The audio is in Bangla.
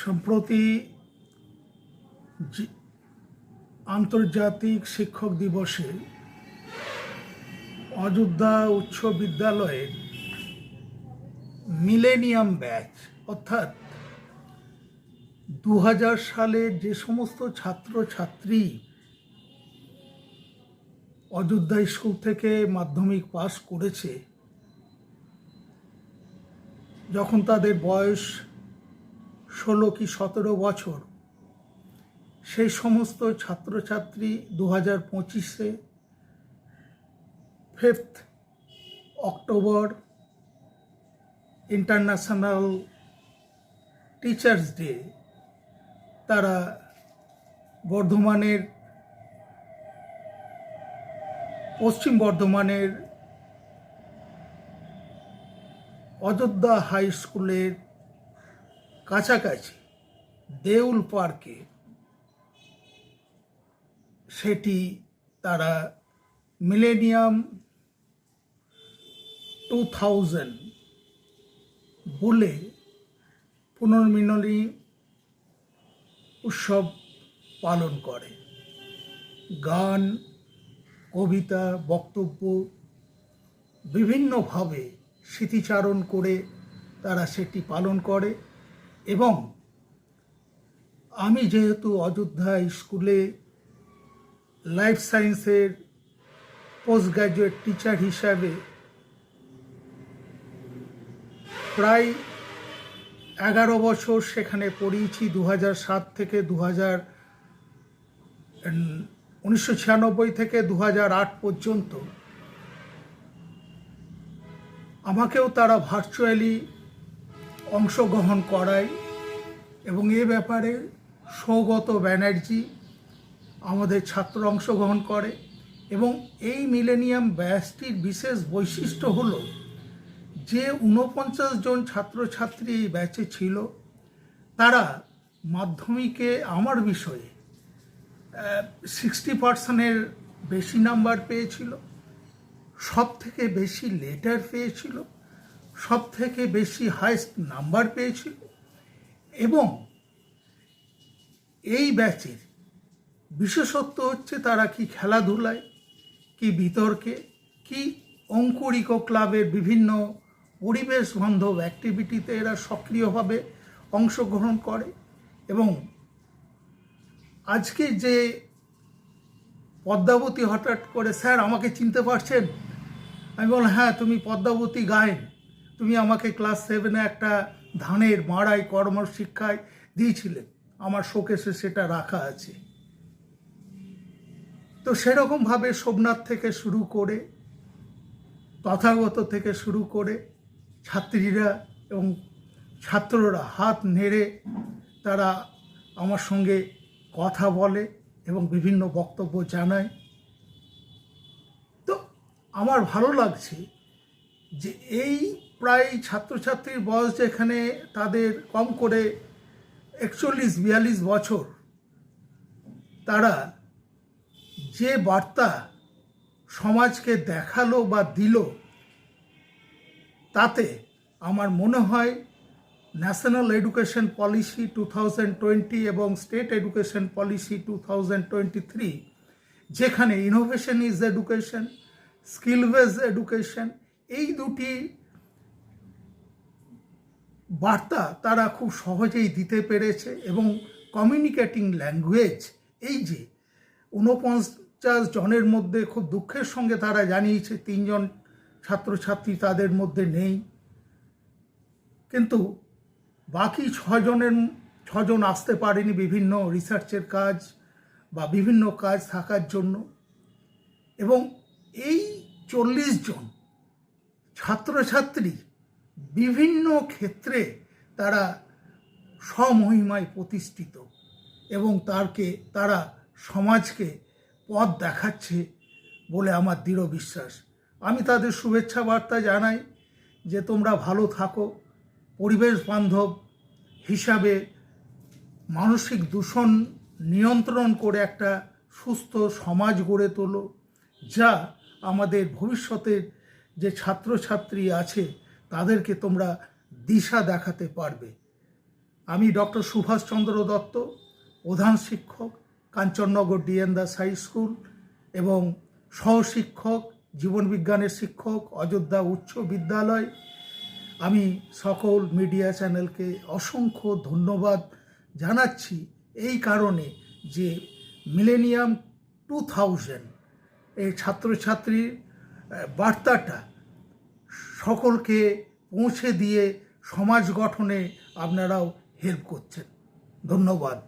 সম্প্রতি আন্তর্জাতিক শিক্ষক দিবসে অযোধ্যা উচ্চ বিদ্যালয়ের মিলেনিয়াম ব্যাচ, অর্থাৎ দু সালের যে সমস্ত ছাত্র ছাত্রী অযোধ্যা স্কুল থেকে মাধ্যমিক পাস করেছে, যখন তাদের বয়স ষোলো কি সতেরো বছর, সেই সমস্ত ছাত্রছাত্রী দু হাজার পঁচিশে fifth October International Teachers Day তারা বর্ধমানের, পশ্চিম বর্ধমানের অযোধ্যা হাই স্কুলের কাছাকাছি দেউল পার্কে সেটি তারা মিলেনিয়াম টু থাউজেন্ড বলে পুনর্মিলনী উৎসব পালন করে। গান, কবিতা, বক্তব্য বিভিন্নভাবে স্মৃতিচারণ করে তারা সেটি পালন করে। এবং আমি যেহেতু অযোধ্যা স্কুলে লাইফ সায়েন্সের পোস্ট গ্র্যাজুয়েট টিচার হিসাবে প্রায় এগারো বছর সেখানে পড়িয়েছি দু সাত থেকে দু হাজার উনিশশো থেকে দু আট পর্যন্ত। আমাকেও তারা ভার্চুয়ালি অংশগ্রহণ করায় এবং এ ব্যাপারে সৌগত ব্যানার্জি আমাদের ছাত্র অংশগ্রহণ করে এবং এই মিলেনিয়াম ব্যাচটির বিশেষ বৈশিষ্ট্য হলো যে ঊনপঞ্চাশ জন ছাত্রছাত্রী এই ব্যাচে ছিল, তারা মাধ্যমিকে আমার বিষয়ে সিক্সটি পার্সেন্টের বেশি নাম্বার পেয়েছিল সব থেকে বেশি লেটার পেয়েছিল। সব থেকে বেশি হাইস্ট নাম্বার পেয়েছিল। এবং এই ব্যাচের বিশেষত্ব হচ্ছে তারা কি খেলাধুলায়, কি বিতর্কে, কি অঙ্কুরিক ক্লাবের বিভিন্ন পরিবেশ বান্ধব অ্যাক্টিভিটিতে এরা সক্রিয়ভাবে অংশগ্রহণ করে এবং আজকে যে পদ্মাবতী হঠাৎ করে, স্যার, আমাকে চিনতে পারছেন? আমি বললাম হ্যাঁ তুমি পদ্মাবতী গায়েন তুমি আমাকে ক্লাস সেভেনে একটা ধানের মাড়াই কর্ম শিক্ষায় দিয়েছিলেন আমার শোকেসে সেটা রাখা আছে। তো সেরকমভাবে সোমনাথ থেকে শুরু করে, তথাগত থেকে শুরু করে ছাত্রীরা এবং ছাত্ররা হাত নেড়ে তারা আমার সঙ্গে কথা বলে এবং বিভিন্ন বক্তব্য জানায়। তো আমার ভালো লাগছে যে এই প্রায় ছাত্রছাত্রীর বয়স যেখানে তাদের কম করে একচল্লিশ, বিয়াল্লিশ বছর, তারা যে বার্তা সমাজকে দেখাল বা দিল, তাতে আমার মনে হয় national education policy two thousand twenty এবং state education policy two thousand twenty three, যেখানে innovation is education skill base education এই দুটি বার্তা তারা খুব সহজেই দিতে পেরেছে এবং কমিউনিকেটিং ল্যাঙ্গুয়েজ এই যে ঊনপঞ্চাশ জনের মধ্যে খুব দুঃখের সঙ্গে তারা জানিয়েছে, তিনজন ছাত্রছাত্রী তাদের মধ্যে নেই। কিন্তু বাকি ছজনের, ছজন আসতে পারেনি বিভিন্ন রিসার্চের কাজ বা বিভিন্ন কাজ থাকার জন্য। এবং এই চল্লিশ জন ছাত্রছাত্রী বিভিন্ন ক্ষেত্রে তারা স্বমহিমায় প্রতিষ্ঠিত এবং তারকে, তারা সমাজকে পথ দেখাচ্ছে বলে আমার দৃঢ় বিশ্বাস। আমি তাদের শুভেচ্ছা বার্তা জানাই যে তোমরা ভালো থাকো, পরিবেশ বান্ধব হিসাবে মানসিক দূষণ নিয়ন্ত্রণ করে একটা সুস্থ সমাজ গড়ে তোলো, যা আমাদের ভবিষ্যতের যে ছাত্রছাত্রী আছে তাদেরকে তোমরা দিশা দেখাতে পারবে। আমি ডক্টর সুভাষচন্দ্র দত্ত, প্রধান শিক্ষক, Kanchannagar DN Das high school এবং সহশিক্ষক জীবনবিজ্ঞানের শিক্ষক, অযোধ্যা উচ্চ বিদ্যালয়। আমি সকল মিডিয়া চ্যানেলকে অসংখ্য ধন্যবাদ জানাচ্ছি এই কারণে যে মিলেনিয়াম টু থাউজেন্ড এই ছাত্রছাত্রীর বার্তাটা সকলকে পৌঁছে দিয়ে সমাজ গঠনে আপনারাও হেল্প করছেন। ধন্যবাদ।